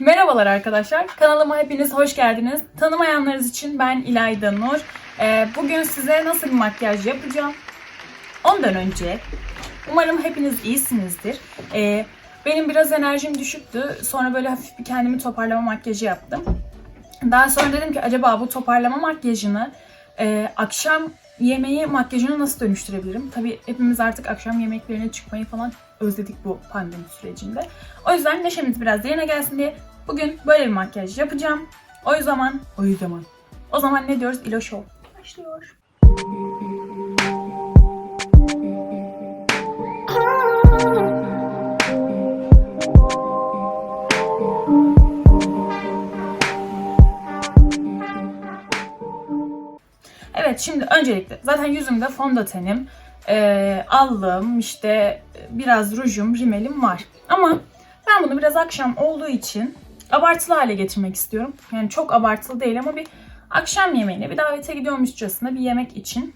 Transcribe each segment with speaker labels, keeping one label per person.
Speaker 1: Merhabalar arkadaşlar. Kanalıma hepiniz hoş geldiniz. Tanımayanlarınız için ben İlayda Nur. Ee, bugün size nasıl bir makyaj yapacağım? Ondan önce umarım hepiniz iyisinizdir. Ee, benim biraz enerjim düşüktü. Sonra böyle hafif bir kendimi toparlama makyajı yaptım. Daha sonra dedim ki acaba bu toparlama makyajını e, akşam yemeği makyajına nasıl dönüştürebilirim? Tabii hepimiz artık akşam yemeklerine çıkmayı falan özledik bu pandemi sürecinde. O yüzden neşemiz biraz yerine gelsin diye bugün böyle bir makyaj yapacağım. O zaman, o zaman. O zaman ne diyoruz? İlo Show başlıyor. Evet şimdi öncelikle zaten yüzümde fondötenim, e, allım, işte biraz rujum, rimelim var. Ama ben bunu biraz akşam olduğu için abartılı hale getirmek istiyorum. Yani çok abartılı değil ama bir akşam yemeğine, bir davete gidiyormuşçasına bir yemek için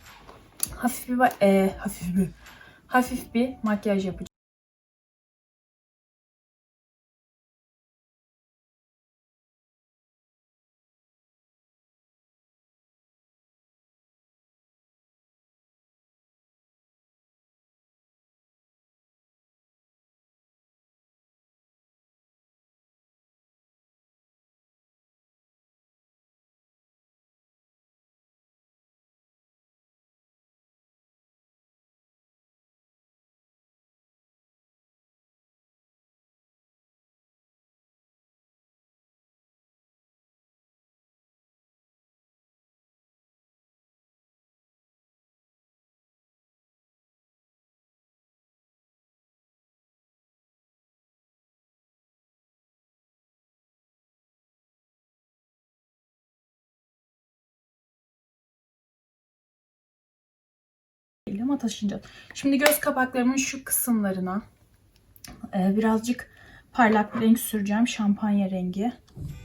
Speaker 1: hafif bir e, hafif bir hafif bir makyaj yapacağım. Ama taşınacağız. Şimdi göz kapaklarımın şu kısımlarına e, birazcık parlak bir renk süreceğim. Şampanya rengi.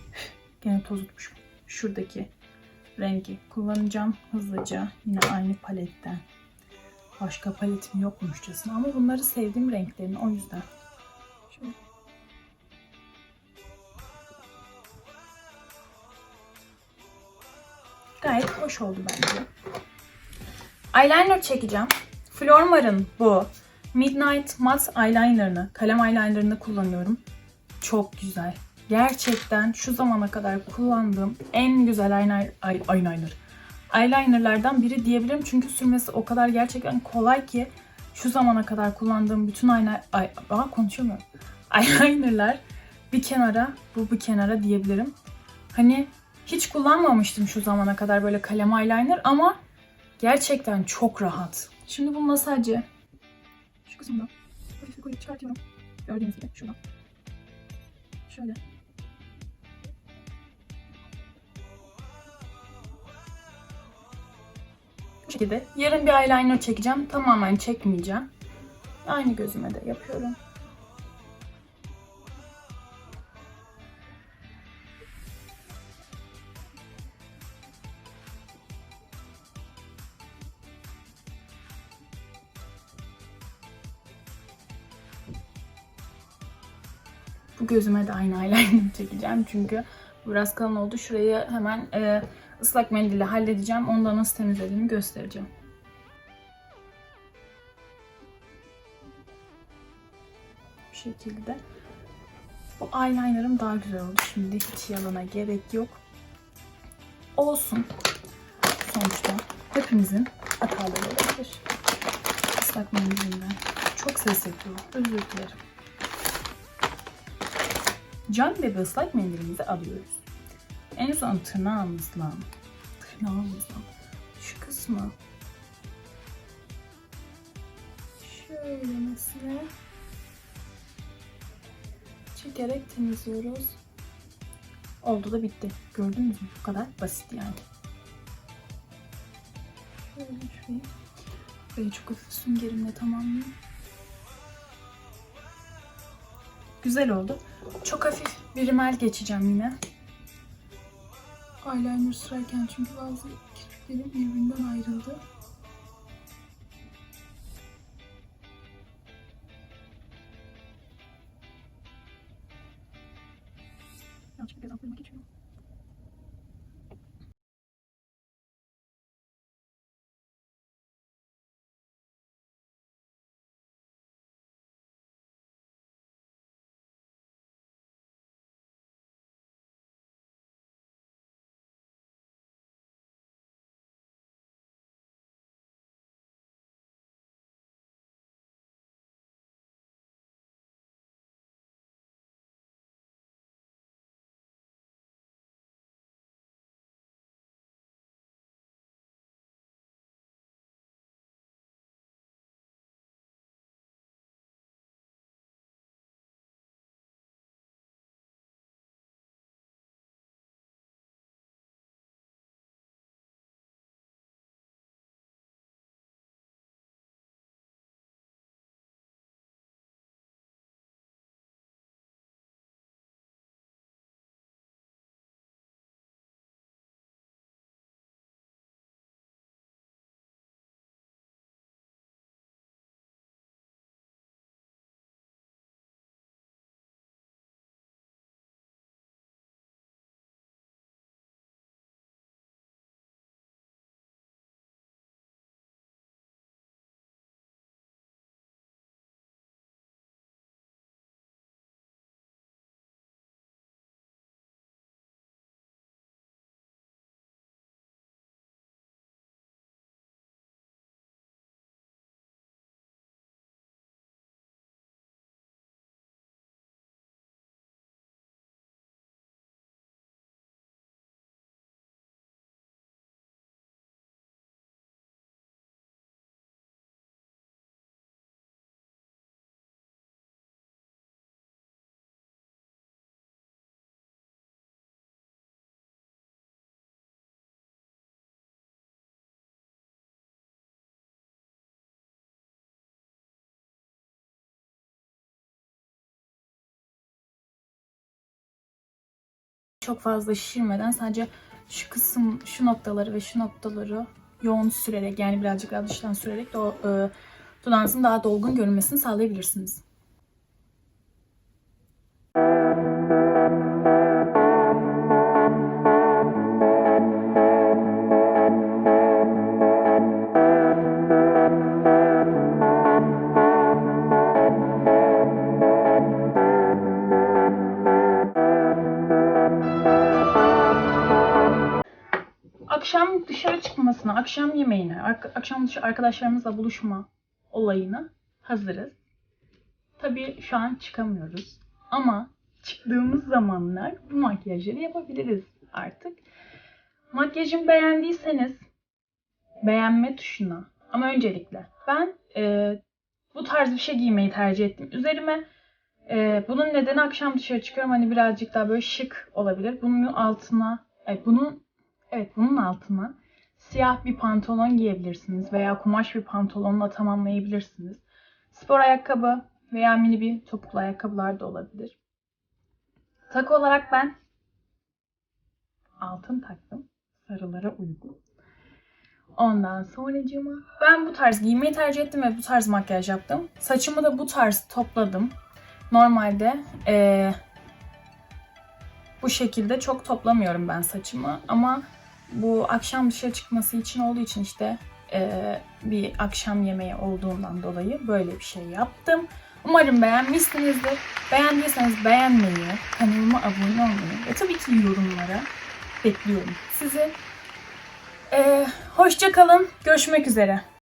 Speaker 1: Gene toz tutmuşum. Şuradaki rengi kullanacağım hızlıca. Yine aynı paletten. Başka paletim yokmuşçasına ama bunları sevdiğim renklerin o yüzden. Şöyle. Gayet hoş oldu bence. Eyeliner çekeceğim. Flormar'ın bu Midnight Matte Eyeliner'ını, kalem eyeliner'ını kullanıyorum. Çok güzel. Gerçekten şu zamana kadar kullandığım en güzel eyeliner, ey- eyeliner. Eyelinerlardan biri diyebilirim çünkü sürmesi o kadar gerçekten kolay ki şu zamana kadar kullandığım bütün eyeliner, ay, aa, konuşamıyorum. Eyelinerlar bir kenara, bu bir kenara diyebilirim. Hani hiç kullanmamıştım şu zamana kadar böyle kalem eyeliner ama Gerçekten çok rahat. Şimdi bununla sadece şu kısımda hafif bir koyup çıkartıyorum. Gördüğünüz gibi şuradan. Şöyle. Bu şekilde. Yarın bir eyeliner çekeceğim. Tamamen çekmeyeceğim. Aynı gözüme de yapıyorum. Bu gözüme de aynı eyeliner çekeceğim çünkü biraz kalın oldu. Şurayı hemen e, ıslak mendille halledeceğim. Onu nasıl temizlediğimi göstereceğim. Bu şekilde. Bu eyelinerım daha güzel oldu. Şimdi hiç yalana gerek yok. Olsun. Sonuçta hepimizin hataları olabilir. Islak mendilinden. Çok ses yapıyor. Özür dilerim. Can bebe ıslak mendilimizi alıyoruz. En son tırnağımızla, tırnağımızla şu kısmı şöyle mesela çekerek temizliyoruz. Oldu da bitti. Gördünüz mü? Bu kadar basit yani. Şöyle şurayı. Böyle çok hafif süngerimle tamamlayayım. Güzel oldu. Çok hafif bir rimel geçeceğim yine. Eyeliner sürerken çünkü bazı kirpiklerim birbirinden ayrıldı. Göz altlarıma geçiyorum. Çok fazla şişirmeden sadece şu kısım, şu noktaları ve şu noktaları yoğun sürerek yani birazcık daha dıştan sürerek de o e, dudağınızın daha dolgun görünmesini sağlayabilirsiniz. Dışarı çıkmasına, akşam yemeğine, akşam dışı arkadaşlarımızla buluşma olayını hazırız. Tabii şu an çıkamıyoruz. Ama çıktığımız zamanlar bu makyajları yapabiliriz artık. Makyajımı beğendiyseniz beğenme tuşuna ama öncelikle ben e, bu tarz bir şey giymeyi tercih ettim. Üzerime e, bunun nedeni akşam dışarı çıkıyorum hani birazcık daha böyle şık olabilir. Bunun altına, ay, bunun evet bunun altına siyah bir pantolon giyebilirsiniz veya kumaş bir pantolonla tamamlayabilirsiniz. Spor ayakkabı veya mini bir topuklu ayakkabılar da olabilir. Takı olarak ben altın taktım. Sarılara uygun. Ondan sonracığıma ben bu tarz giymeyi tercih ettim ve bu tarz makyaj yaptım. Saçımı da bu tarz topladım. Normalde eee, bu şekilde çok toplamıyorum ben saçımı ama bu akşam dışarı çıkması için olduğu için işte eee, bir akşam yemeği olduğundan dolayı böyle bir şey yaptım. Umarım beğenmişsinizdir. Beğendiyseniz beğenmeyi, kanalıma abone olmayı ve tabii ki yorumlara bekliyorum sizi. Ee, hoşça kalın. Görüşmek üzere.